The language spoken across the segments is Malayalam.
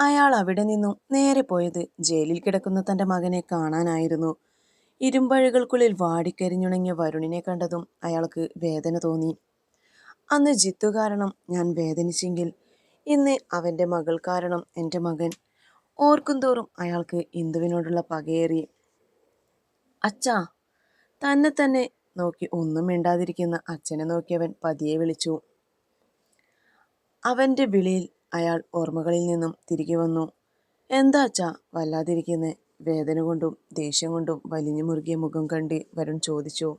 അയാൾ അവിടെ നിന്നും നേരെ പോയത് ജയിലിൽ കിടക്കുന്ന തന്റെ മകനെ കാണാനായിരുന്നു. ഇരുമ്പഴുകൾക്കുള്ളിൽ വാടിക്കരിഞ്ഞുണങ്ങിയ വരുണിനെ കണ്ടതും അയാൾക്ക് വേദന തോന്നി. അന്ന് ജിത്തു കാരണം ഞാൻ വേദനിച്ചെങ്കിൽ ഇന്ന് അവന്റെ മകൾ കാരണം എന്റെ മകൻ. ഓർക്കും തോറും അയാൾക്ക് ഇന്ദുവിനോടുള്ള പകയേറി. അച്ഛാ തന്നെ തന്നെ നോക്കി ഒന്നും മിണ്ടാതിരിക്കുന്ന അച്ഛനെ നോക്കിയവൻ പതിയെ വിളിച്ചു. അവന്റെ വിളിയിൽ അയാൾ ഓർമ്മകളിൽ നിന്നും തിരികെ വന്നു. എന്താ അച്ഛാ? വല്ലാതിരിക്കുന്നേ. വേദന കൊണ്ടും ദേഷ്യം കൊണ്ടും വലിഞ്ഞു മുറുകിയ മുഖം കണ്ട് വരുൺ ചോദിച്ചു.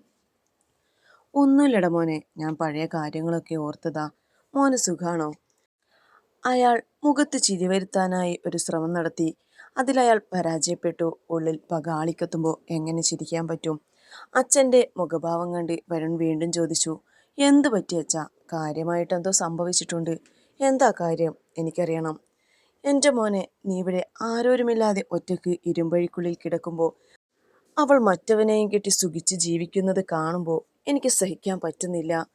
ഒന്നുമില്ലട മോനെ. ഞാൻ പഴയ കാര്യങ്ങളൊക്കെ ഓർത്തതാ. മോന് സുഖാണോ? അയാൾ മുഖത്ത് ചിരി വരുത്താനായി ഒരു ശ്രമം നടത്തി. അതിലയാൾ പരാജയപ്പെട്ടു. ഉള്ളിൽ പക ആളിക്കത്തുമ്പോൾ എങ്ങനെ ചിരിക്കാൻ പറ്റും? അച്ഛന്റെ മുഖഭാവം കണ്ട് വരുൺ വീണ്ടും ചോദിച്ചു. എന്ത് പറ്റിയച്ഛ കാര്യമായിട്ടെന്തോ സംഭവിച്ചിട്ടുണ്ട്. എന്താ കാര്യം? എനിക്കറിയണം. എന്റെ മോനെ നീ ഇവിടെ ആരോരുമില്ലാതെ ഒറ്റയ്ക്ക് ഇരുമ്പഴിക്കുള്ളിൽ കിടക്കുമ്പോൾ അവൾ മറ്റവനെയും കെട്ടി സുഖിച്ച് ജീവിക്കുന്നത് കാണുമ്പോൾ എനിക്ക് സഹിക്കാൻ പറ്റുന്നില്ല.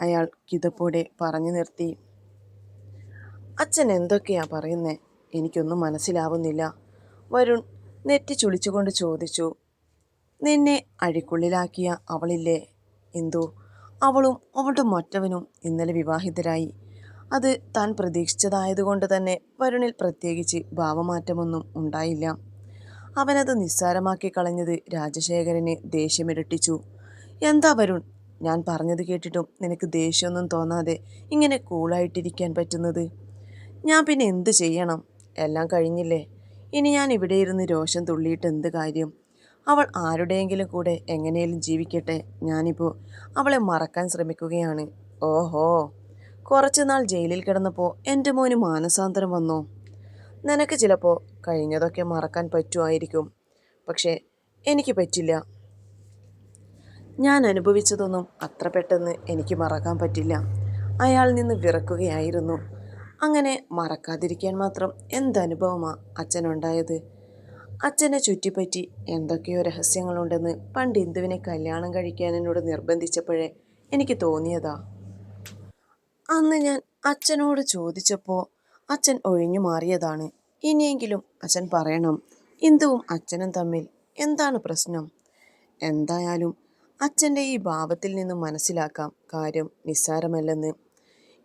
അയാൾ കിതപ്പോടെ പറഞ്ഞു നിർത്തി. അച്ഛൻ എന്തൊക്കെയാ പറയുന്നേ? എനിക്കൊന്നും മനസ്സിലാവുന്നില്ല. വരുൺ നെറ്റി ചുളിച്ചുകൊണ്ട് ചോദിച്ചു. നിന്നെ അഴിക്കുള്ളിലാക്കിയ അവളില്ലേ? എന്തോ? അവളും അവളുടെ മറ്റവനും ഇന്നലെ വിവാഹിതരായി. അത് താൻ പ്രതീക്ഷിച്ചതായതുകൊണ്ട് തന്നെ വരുണിൽ പ്രത്യേകിച്ച് ഭാവമാറ്റമൊന്നും ഉണ്ടായില്ല. അവനത് നിസ്സാരമാക്കി കളഞ്ഞത് രാജശേഖരനെ ദേഷ്യമിരട്ടിച്ചു. എന്താ വരുൺ? ഞാൻ പറഞ്ഞത് കേട്ടിട്ടും നിനക്ക് ദേഷ്യമൊന്നും തോന്നാതെ ഇങ്ങനെ കൂളായിട്ടിരിക്കാൻ പറ്റുന്നത്? ഞാൻ പിന്നെ എന്ത് ചെയ്യണം? എല്ലാം കഴിഞ്ഞില്ലേ? ഇനി ഞാൻ ഇവിടെ ഇരുന്ന് രോഷം തുള്ളിയിട്ട് എന്ത് കാര്യം? അവൾ ആരുടെയെങ്കിലും കൂടെ എങ്ങനെയും ജീവിക്കട്ടെ. ഞാനിപ്പോൾ അവളെ മറക്കാൻ ശ്രമിക്കുകയാണ്. ഓഹോ! കുറച്ചു നാൾ ജയിലിൽ കിടന്നപ്പോൾ എന്റെ മോന് മാനസാന്തരം വന്നു. നിനക്ക് ചിലപ്പോൾ കഴിഞ്ഞതൊക്കെ മറക്കാൻ പറ്റുമായിരിക്കും. പക്ഷേ എനിക്ക് പറ്റില്ല. ഞാൻ അനുഭവിച്ചതൊന്നും അത്ര പെട്ടെന്ന് എനിക്ക് മറക്കാൻ പറ്റില്ല. അയാൾ നിന്ന് വിറക്കുകയായിരുന്നു. അങ്ങനെ മറക്കാതിരിക്കാൻ മാത്രം എന്തനുഭവമാണ് അച്ഛനുണ്ടായത്? അച്ഛനെ ചുറ്റിപ്പറ്റി എന്തൊക്കെയോ രഹസ്യങ്ങളുണ്ടെന്ന് പണ്ട് ഇന്ദുവിനെ കല്യാണം കഴിക്കാൻ എന്നോട് നിർബന്ധിച്ചപ്പോഴേ എനിക്ക് തോന്നിയതാ. അന്ന് ഞാൻ അച്ഛനോട് ചോദിച്ചപ്പോൾ അച്ഛൻ ഒഴിഞ്ഞു മാറിയതാണ്. ഇനിയെങ്കിലും അച്ഛൻ പറയണം ഇന്ദുവും അച്ഛനും തമ്മിൽ എന്താണ് പ്രശ്നം? എന്തായാലും അച്ഛന്റെ ഈ ഭാവത്തിൽ നിന്നും മനസ്സിലാക്കാം കാര്യം നിസ്സാരമല്ലെന്ന്.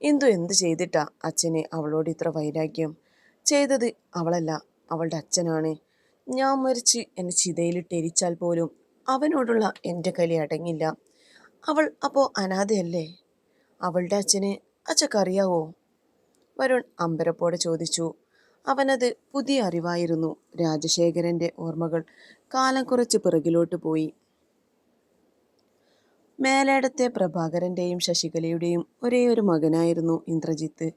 ഇന്ദു എന്ത് ചെയ്തിട്ടാ അച്ഛനെ അവളോട് ഇത്ര വൈരാഗ്യം? ചെയ്തത് അവളല്ല അവളുടെ അച്ഛനാണ്. ഞാൻ മരിച്ച് എന്നെ ചിതയിലിട്ട് എരിച്ചാൽ പോലും അവനോടുള്ള എന്റെ കലി അടങ്ങില്ല. അവൾ അപ്പോൾ അനാഥയല്ലേ? അവളുടെ അച്ഛന് അച്ഛക്കറിയാവോ വരുൺ അമ്പരപ്പോടെ ചോദിച്ചു. അവനത് പുതിയ അറിവായിരുന്നു. രാജശേഖരന്റെ ഓർമ്മകൾ കാലം കുറച്ച് പിറകിലോട്ട് പോയി. മേലേടത്തെ പ്രഭാകരന്റെയും ശശികലയുടെയും ഒരേ ഒരു മകനായിരുന്നു ഇന്ദ്രജിത്ത്.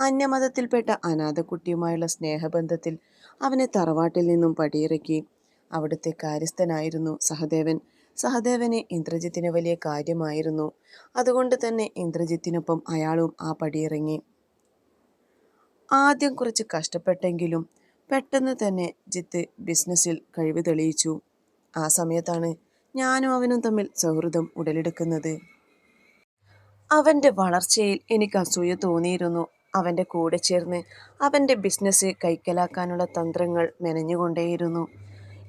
അന്യമതത്തിൽപ്പെട്ട അനാഥക്കുട്ടിയുമായുള്ള സ്നേഹബന്ധത്തിൽ അവനെ തറവാട്ടിൽ നിന്നും പടിയിറക്കി. അവിടുത്തെ കാര്യസ്ഥനായിരുന്നു സഹദേവൻ. സഹദേവന് ഇന്ദ്രജിത്തിന് വലിയ കാര്യമായിരുന്നു. അതുകൊണ്ട് തന്നെ ഇന്ദ്രജിത്തിനൊപ്പം അയാളും ആ പടിയിറങ്ങി. ആദ്യം കുറച്ച് കഷ്ടപ്പെട്ടെങ്കിലും പെട്ടെന്ന് തന്നെ ജിത്ത് ബിസിനസ്സിൽ കഴിവ് തെളിയിച്ചു. ആ സമയത്താണ് ഞാനും അവനും തമ്മിൽ സൗഹൃദം ഉടലെടുക്കുന്നത്. അവന്റെ വളർച്ചയിൽ എനിക്ക് അസൂയ തോന്നിയിരുന്നു. അവന്റെ കൂടെ ചേർന്ന് അവന്റെ ബിസിനസ് കൈക്കലാക്കാനുള്ള തന്ത്രങ്ങൾ മെനഞ്ഞുകൊണ്ടേയിരുന്നു.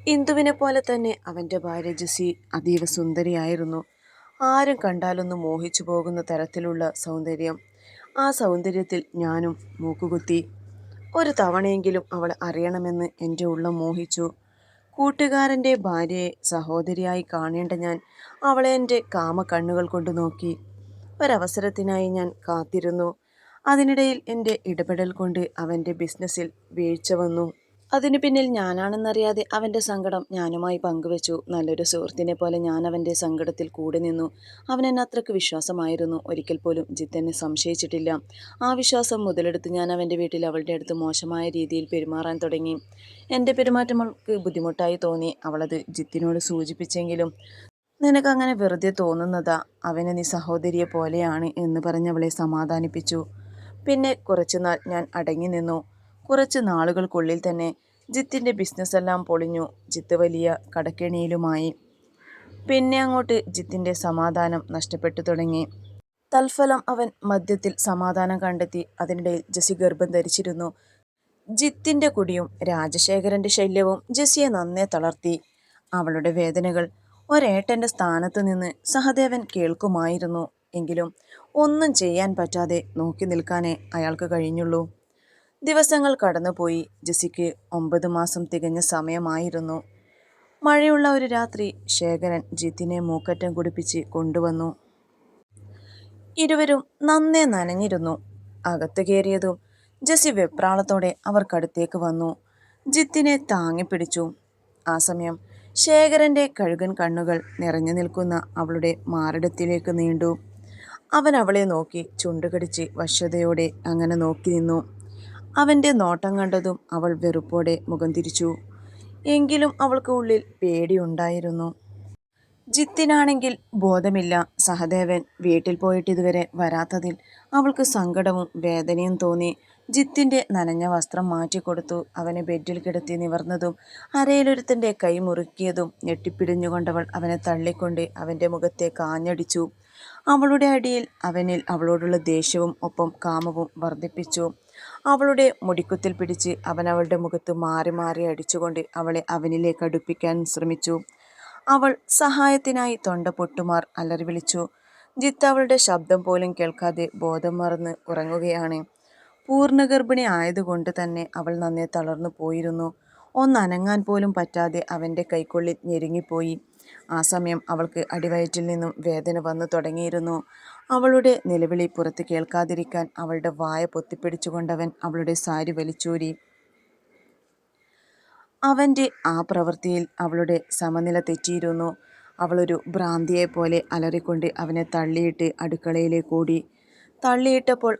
ഇന്ദുവിനെ പോലെ തന്നെ അവന്റെ ഭാര്യ ജസി അതീവ സുന്ദരിയായിരുന്നു. ആരും കണ്ടാലൊന്നും മോഹിച്ചു പോകുന്ന തരത്തിലുള്ള സൗന്ദര്യം. ആ സൗന്ദര്യത്തിൽ ഞാനും മൂക്കുകുത്തി. ഒരു തവണയെങ്കിലും അവൾ അറിയണമെന്ന് എന്റെ ഉള്ളം മോഹിച്ചു. കൂട്ടുകാരന്റെ ഭാര്യയെ സഹോദരിയായി കാണേണ്ട ഞാൻ അവളെ എന്റെ കാമ കണ്ണുകൾ കൊണ്ട് നോക്കി. ഒരവസരത്തിനായി ഞാൻ കാത്തിരുന്നു. അതിനിടയിൽ എന്റെ ഇടപെടൽ കൊണ്ട് അവന്റെ ബിസിനസ്സിൽ വീഴ്ച വന്നു. അതിനു പിന്നിൽ ഞാനാണെന്നറിയാതെ അവന്റെ സങ്കടം ഞാനുമായി പങ്കുവെച്ചു. നല്ലൊരു സുഹൃത്തിനെ പോലെ ഞാൻ അവന്റെ സങ്കടത്തിൽ കൂടെ നിന്നു. അവൻ എന്നെ അത്രയ്ക്ക് വിശ്വാസമായിരുന്നു. ഒരിക്കൽ പോലും ജിത്തനെ സംശയിച്ചിട്ടില്ല. ആ വിശ്വാസം മുതലെടുത്ത് ഞാൻ അവന്റെ വീട്ടിൽ അവളുടെ അടുത്ത് മോശമായ രീതിയിൽ പെരുമാറാൻ തുടങ്ങി. എന്റെ പെരുമാറ്റം അവൾക്ക് ബുദ്ധിമുട്ടായി തോന്നി. അവളത് ജിത്തിനോട് സൂചിപ്പിച്ചെങ്കിലും നിനക്കങ്ങനെ വെറുതെ തോന്നുന്നതാ. അവനെ നീ സഹോദരിയെ പോലെയാണ് എന്ന് പറഞ്ഞവളെ സമാധാനിപ്പിച്ചു. പിന്നെ കുറച്ചുനാൾ ഞാൻ അടങ്ങി നിന്നു. കുറച്ച് നാളുകൾക്കുള്ളിൽ തന്നെ ജിത്തിന്റെ ബിസിനസ്സെല്ലാം പൊളിഞ്ഞു ജിത്ത് വലിയ കടക്കെണിയിലുമായി പിന്നെ അങ്ങോട്ട് ജിത്തിന്റെ സമാധാനം നഷ്ടപ്പെട്ടു തുടങ്ങി തൽഫലം അവൻ മദ്യത്തിൽ സമാധാനം കണ്ടെത്തി അതിനിടയിൽ ജസി ഗർഭം ധരിച്ചിരുന്നു ജിത്തിന്റെ കുടിയും രാജശേഖരന്റെ ശല്യവും ജസ്സിയെ നന്നേ തളർത്തി. അവളുടെ വേദനകൾ ഒരേട്ടന്റെ സ്ഥാനത്ത് നിന്ന് സഹദേവൻ കേൾക്കുമായിരുന്നു. എങ്കിലും ഒന്നും ചെയ്യാൻ പറ്റാതെ നോക്കി നിൽക്കാനേ അയാൾക്ക് കഴിഞ്ഞുള്ളൂ. ദിവസങ്ങൾ കടന്നുപോയി. ജെസിക്ക് ഒമ്പത് മാസം തികഞ്ഞ സമയമായിരുന്നു. മഴയുള്ള ഒരു രാത്രി ശേഖരൻ ജിത്തിനെ മൂക്കറ്റം കുടിപ്പിച്ച് കൊണ്ടുവന്നു. ഇരുവരും നന്നേ നനഞ്ഞിരുന്നു. അകത്ത് കയറിയതും ജെസി വെപ്രാളത്തോടെ അവർക്കടുത്തേക്ക് വന്നു. ജിത്തിനെ താങ്ങിപ്പിടിച്ചു. ആ സമയം ശേഖരന്റെ കഴുകൻ കണ്ണുകൾ നിറഞ്ഞു നിൽക്കുന്ന അവളുടെ മാറിടത്തിലേക്ക് നീണ്ടു. അവൻ അവളെ നോക്കി ചുണ്ടുകടിച്ച് വശ്യതയോടെ അങ്ങനെ നോക്കി നിന്നു. അവന്റെ നോട്ടം കണ്ടതും അവൾ വെറുപ്പോടെ മുഖം തിരിച്ചു. എങ്കിലും അവൾക്ക് ഉള്ളിൽ പേടിയുണ്ടായിരുന്നു. ജിത്തിനാണെങ്കിൽ ബോധമില്ല. സഹദേവൻ വീട്ടിൽ പോയിട്ട് ഇതുവരെ വരാത്തതിൽ അവൾക്ക് സങ്കടവും വേദനയും തോന്നി. ജിത്തിന്റെ നനഞ്ഞ വസ്ത്രം മാറ്റിക്കൊടുത്തു. അവനെ ബെഡിൽ കിടത്തി നിവർന്നതും അരയിലൊരുത്തിന്റെ കൈ മുറുക്കിയതും ഞെട്ടിപ്പിടിഞ്ഞുകൊണ്ടവൾ അവനെ തള്ളിക്കൊണ്ട് അവന്റെ മുഖത്തെ കാഞ്ഞടിച്ചു അവളുടെ അടിയിൽ അവനിൽ അവളോടുള്ള ദേഷ്യവും ഒപ്പം കാമവും വർദ്ധിപ്പിച്ചു. അവളുടെ മുടിക്കുത്തിൽ പിടിച്ച് അവൻ അവളുടെ മുഖത്ത് മാറി മാറി അടിച്ചുകൊണ്ട് അവളെ അവനിലേക്ക് അടുപ്പിക്കാൻ ശ്രമിച്ചു. അവൾ സഹായത്തിനായി തൊണ്ട പൊട്ടുമാർ അലറി വിളിച്ചു ജിത്ത് അവളുടെ ശബ്ദം പോലും കേൾക്കാതെ ബോധം മറന്ന് ഉറങ്ങുകയാണ്. പൂർണഗർഭിണി ആയതുകൊണ്ട് തന്നെ അവൾ നന്നേ തളർന്നു പോയിരുന്നു. ഒന്നനങ്ങാൻ പോലും പറ്റാതെ അവന്റെ കൈക്കുള്ളിൽ ഞെരുങ്ങിപ്പോയി. ആ സമയം അവൾക്ക് അടിവയറ്റിൽ നിന്നും വേദന വന്നു തുടങ്ങിയിരുന്നു. അവളുടെ നിലവിളി പുറത്ത് കേൾക്കാതിരിക്കാൻ അവളുടെ വായ പൊത്തിപ്പിടിച്ചുകൊണ്ടവൻ അവളുടെ സാരി വലിച്ചൂരി. അവന്റെ ആ പ്രവൃത്തിയിൽ അവളുടെ സമനില തെറ്റിയിരുന്നു. അവളൊരു ഭ്രാന്തിയെപ്പോലെ അലറിക്കൊണ്ട് അവനെ തള്ളിയിട്ട് അടുക്കളയിലേക്ക് ഓടി. തള്ളിയിട്ടപ്പോൾ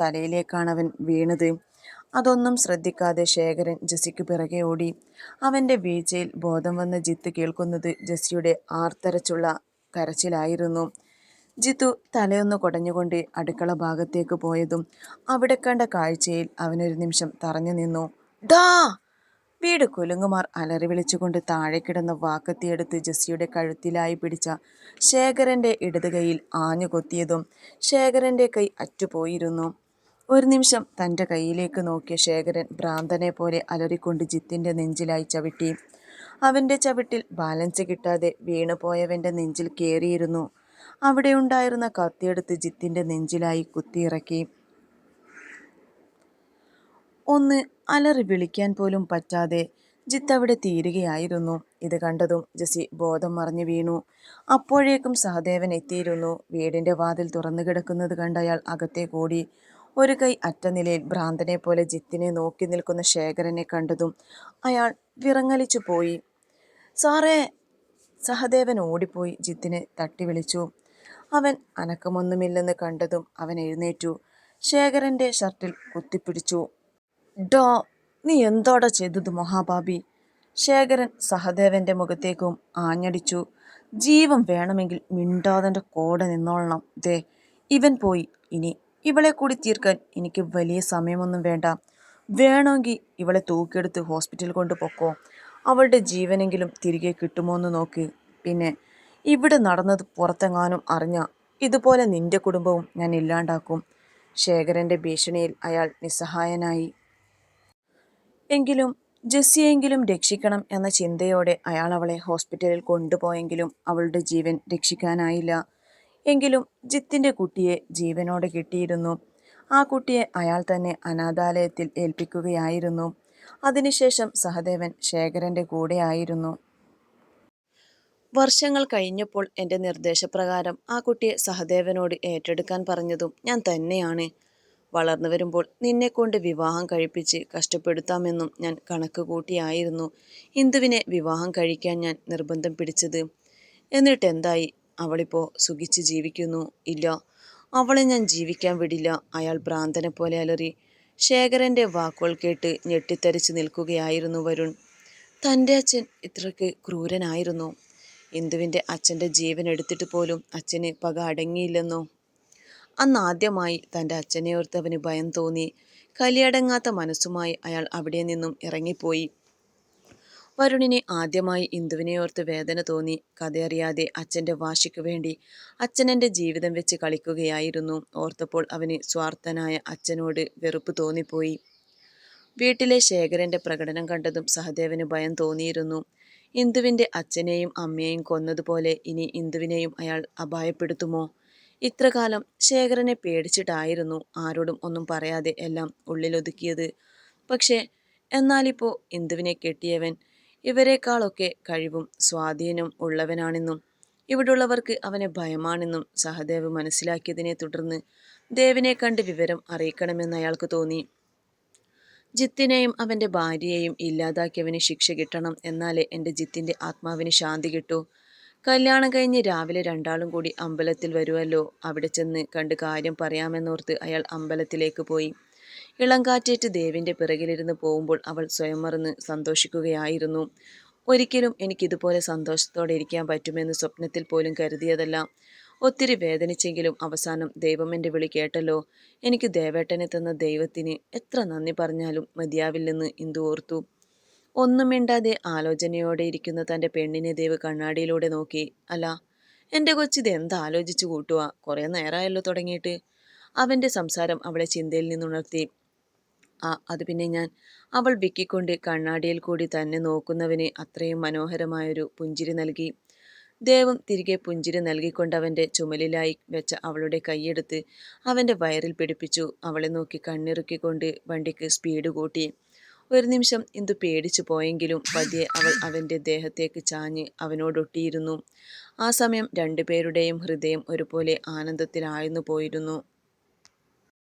തലയിലേക്കാണ് അവൻ വീണത്. അതൊന്നും ശ്രദ്ധിക്കാതെ ശേഖരൻ ജെസ്സിക്ക് പിറകെ ഓടി. അവന്റെ വീഴ്ചയിൽ ബോധം വന്ന ജിത്ത് കേൾക്കുന്നത് ജെസ്സിയുടെ ആർത്തരച്ചുള്ള കരച്ചിലായിരുന്നു. ജിത്തു തലയൊന്ന് കുടഞ്ഞുകൊണ്ട് അടുക്കള ഭാഗത്തേക്ക് പോയതും അവിടെ കണ്ട കാഴ്ചയിൽ അവനൊരു നിമിഷം തറഞ്ഞു നിന്നു. ഡാ! വീട് കുലുങ്ങുമാർ അലറി വിളിച്ചുകൊണ്ട് താഴെ കിടന്ന വാക്കത്തിയെടുത്ത് ജസ്സിയുടെ കഴുത്തിലായി പിടിച്ച ശേഖരന്റെ ഇടത് കൈയിൽ ആഞ്ഞു കൊത്തിയതും ശേഖരന്റെ കൈ അറ്റുപോയിരുന്നു. ഒരു നിമിഷം തന്റെ കയ്യിലേക്ക് നോക്കിയ ശേഖരൻ ഭ്രാന്തനെ പോലെ അലറിക്കൊണ്ട് ജിത്തിന്റെ നെഞ്ചിലായി ചവിട്ടി. അവന്റെ ചവിട്ടിൽ ബാലൻസ് കിട്ടാതെ വീണുപോയവന്റെ നെഞ്ചിൽ കേറിയിരുന്നു. അവിടെയുണ്ടായിരുന്ന കത്തിയെടുത്ത് ജിത്തിന്റെ നെഞ്ചിലായി കുത്തിയിറക്കി. ഒന്ന് അലറി വിളിക്കാൻ പോലും പറ്റാതെ ജിത്ത് അവിടെ തീരുകയായിരുന്നു. ഇത് കണ്ടതും ജസി ബോധം മറിഞ്ഞു വീണു. അപ്പോഴേക്കും സഹദേവൻ എത്തിയിരുന്നു. വീടിന്റെ വാതിൽ തുറന്നു കിടക്കുന്നത് അയാൾ അകത്തേക്ക് ഓടി. ഒരു കൈ അറ്റനിലയിൽ നിലയിൽ ഭ്രാന്തനെപ്പോലെ ജിത്തിനെ നോക്കി നിൽക്കുന്ന ശേഖരനെ കണ്ടതും അയാൾ വിറങ്ങലിച്ചു പോയി. സാറേ! സഹദേവൻ ഓടിപ്പോയി ജിത്തിനെ തട്ടി വിളിച്ചു അവൻ അനക്കമൊന്നുമില്ലെന്ന് കണ്ടതും അവൻ എഴുന്നേറ്റു. ശേഖരന്റെ ഷർട്ടിൽ കുത്തിപ്പിടിച്ചു. ഡോ നീ എന്തോടാ ചെയ്തത് മഹാഭാബി ശേഖരൻ സഹദേവന്റെ മുഖത്തേക്കും ആഞ്ഞടിച്ചു. ജീവൻ വേണമെങ്കിൽ മിണ്ടാതെന്റെ കോട നിന്നോളണം. ദേ ഇവൻ പോയി. ഇനി ഇവളെ കൂടി തീർക്കാൻ എനിക്ക് വലിയ സമയമൊന്നും വേണ്ട. വേണമെങ്കിൽ ഇവളെ തൂക്കിയെടുത്ത് ഹോസ്പിറ്റലിൽ കൊണ്ട് പൊക്കോ. അവളുടെ ജീവനെങ്കിലും തിരികെ കിട്ടുമോ എന്ന് നോക്ക്. പിന്നെ ഇവിടെ നടന്നത് പുറത്തെങ്ങാനും അറിഞ്ഞ ഇതുപോലെ നിന്റെ കുടുംബവും ഞാൻ ഇല്ലാണ്ടാക്കും. ശേഖരന്റെ ഭീഷണിയിൽ അയാൾ നിസ്സഹായനായി. എങ്കിലും ജെസ്സിയെങ്കിലും രക്ഷിക്കണം എന്ന ചിന്തയോടെ അയാൾ അവളെ ഹോസ്പിറ്റലിൽ കൊണ്ടുപോയെങ്കിലും അവളുടെ ജീവൻ രക്ഷിക്കാനായില്ല. എങ്കിലും ജിത്തിന്റെ കുട്ടിയെ ജീവനോടെ കിട്ടിയിരുന്നു. ആ കുട്ടിയെ അയാൾ തന്നെ അനാഥാലയത്തിൽ ഏൽപ്പിക്കുകയായിരുന്നു. അതിനുശേഷം സഹദേവൻ ശേഖരന്റെ കൂടെയായിരുന്നു. വർഷങ്ങൾ കഴിഞ്ഞപ്പോൾ എന്റെ നിർദ്ദേശപ്രകാരം ആ കുട്ടിയെ സഹദേവനോട് ഏറ്റെടുക്കാൻ പറഞ്ഞതും ഞാൻ തന്നെയാണ്. വളർന്നു വരുമ്പോൾ നിന്നെക്കൊണ്ട് വിവാഹം കഴിപ്പിച്ച് കഷ്ടപ്പെടുത്താമെന്നും ഞാൻ കണക്ക് കൂട്ടിയായിരുന്നു ഇന്ദുവിനെ വിവാഹം കഴിക്കാൻ ഞാൻ നിർബന്ധം പിടിച്ചത്. എന്നിട്ടെന്തായി? അവളിപ്പോ സുഖിച്ച് ജീവിക്കുന്നു. ഇല്ല, അവളെ ഞാൻ ജീവിക്കാൻ വിടില്ല. അയാൾ ഭ്രാന്തനെ പോലെ അലറി. ശേഖരന്റെ വാക്കുകൾ കേട്ട് ഞെട്ടിത്തരിച്ച് നിൽക്കുകയായിരുന്നു വരുൺ. തന്റെ അച്ഛൻ ഇത്രയ്ക്ക് ക്രൂരനായിരുന്നു ഇന്ദുവിന്റെ അച്ഛന്റെ ജീവൻ എടുത്തിട്ട് പോലും അച്ഛന് പക അടങ്ങിയില്ലെന്നോ? അന്ന് ആദ്യമായി തന്റെ അച്ഛനെ ഓർത്തവന് ഭയം തോന്നി. കലിയടങ്ങാത്ത മനസ്സുമായി അയാൾ അവിടെ നിന്നും ഇറങ്ങിപ്പോയി. വരുണിന് ആദ്യമായി ഇന്ദുവിനെയോർത്ത് വേദന തോന്നി. കഥയറിയാതെ അച്ഛന്റെ വാശിക്കു വേണ്ടി അച്ഛനെന്റെ ജീവിതം വെച്ച് കളിക്കുകയായിരുന്നു. ഓർത്തപ്പോൾ അവന് സ്വാർത്ഥനായ അച്ഛനോട് വെറുപ്പ് തോന്നിപ്പോയി. വീട്ടിലെ ശേഖരന്റെ പ്രകടനം കണ്ടതും സഹദേവന് ഭയം തോന്നിയിരുന്നു. ഇന്ദുവിന്റെ അച്ഛനെയും അമ്മയെയും കൊന്നതുപോലെ ഇനി ഇന്ദുവിനെയും അയാൾ അപായപ്പെടുത്തുമോ? ഇത്രകാലം ശേഖരനെ പേടിച്ചിട്ടായിരുന്നു ആരോടും ഒന്നും പറയാതെ എല്ലാം ഉള്ളിലൊതുക്കിയത്. പക്ഷേ എന്നാലിപ്പോൾ ഇന്ദുവിനെ കെട്ടിയവൻ ഇവരെക്കാളൊക്കെ കഴിവും സ്വാധീനം ഉള്ളവനാണെന്നും ഇവിടുള്ളവർക്ക് അവനെ ഭയമാണെന്നും സഹദേവ് മനസ്സിലാക്കിയതിനെ തുടർന്ന് ദേവിനെ കണ്ട് വിവരം അറിയിക്കണമെന്ന് അയാൾക്ക് തോന്നി. ജിത്തിനെയും അവന്റെ ഭാര്യയെയും ഇല്ലാതാക്കിയവന് ശിക്ഷ കിട്ടണം. എന്നാലേ എന്റെ ജിത്തിന്റെ ആത്മാവിന് ശാന്തി കിട്ടൂ. കല്യാണം കഴിഞ്ഞ് രാവിലെ രണ്ടാളും കൂടി അമ്പലത്തിൽ വരുമല്ലോ. അവിടെ ചെന്ന് കണ്ട് കാര്യം പറയാമെന്നോർത്ത് അയാൾ അമ്പലത്തിലേക്ക് പോയി. ഇളംകാറ്റേറ്റ് ദേവിന്റെ പിറകിലിരുന്ന് പോകുമ്പോൾ അവൾ സ്വയം മറന്ന് സന്തോഷിക്കുകയായിരുന്നു. ഒരിക്കലും എനിക്കിതുപോലെ സന്തോഷത്തോടെ ഇരിക്കാൻ പറ്റുമെന്ന് സ്വപ്നത്തിൽ പോലും കരുതിയതല്ല. ഒത്തിരി വേദനിച്ചെങ്കിലും അവസാനം ദൈവം എന്റെ വിളി കേട്ടല്ലോ. എനിക്ക് ദേവേട്ടനെ തന്ന ദൈവത്തിന് എത്ര നന്ദി പറഞ്ഞാലും മതിയാവില്ലെന്ന് ഇന്ദു ഓർത്തു. ഒന്നും മിണ്ടാതെ ആലോചനയോടെ ഇരിക്കുന്ന തന്റെ പെണ്ണിനെ ദേവ് കണ്ണാടിയിലൂടെ നോക്കി. അല്ല എന്റെ കൊച്ചിത് എന്താലോചിച്ച് കൂട്ടുക കുറേ നേരമായല്ലോ തുടങ്ങിയിട്ട്. അവന്റെ സംസാരം അവളെ ചിന്തയിൽ നിന്നുണർത്തി. ആ അത് പിന്നെ ഞാൻ. അവൾ വിക്കിക്കൊണ്ട് കണ്ണാടിയിൽ കൂടി തന്നെ നോക്കുന്നവന് അത്രയും മനോഹരമായൊരു പുഞ്ചിരി നൽകി. ദേവം തിരികെ പുഞ്ചിരി നൽകിക്കൊണ്ടവന്റെ ചുമലിലായി വെച്ച അവളുടെ കൈയെടുത്ത് അവന്റെ വയറിൽ പിടിപ്പിച്ചു. അവളെ നോക്കി കണ്ണിറുക്കിക്കൊണ്ട് വണ്ടിക്ക് സ്പീഡ് കൂട്ടി. ഒരു നിമിഷം ഇന്ദു പേടിച്ചു പോയെങ്കിലും പതിയെ അവൾ അവന്റെ ദേഹത്തേക്ക് ചാഞ്ഞ് അവനോടൊട്ടിയിരുന്നു. ആ സമയം രണ്ടുപേരുടെയും ഹൃദയം ഒരുപോലെ ആനന്ദത്തിലായിരുന്നു പോയിരുന്നു.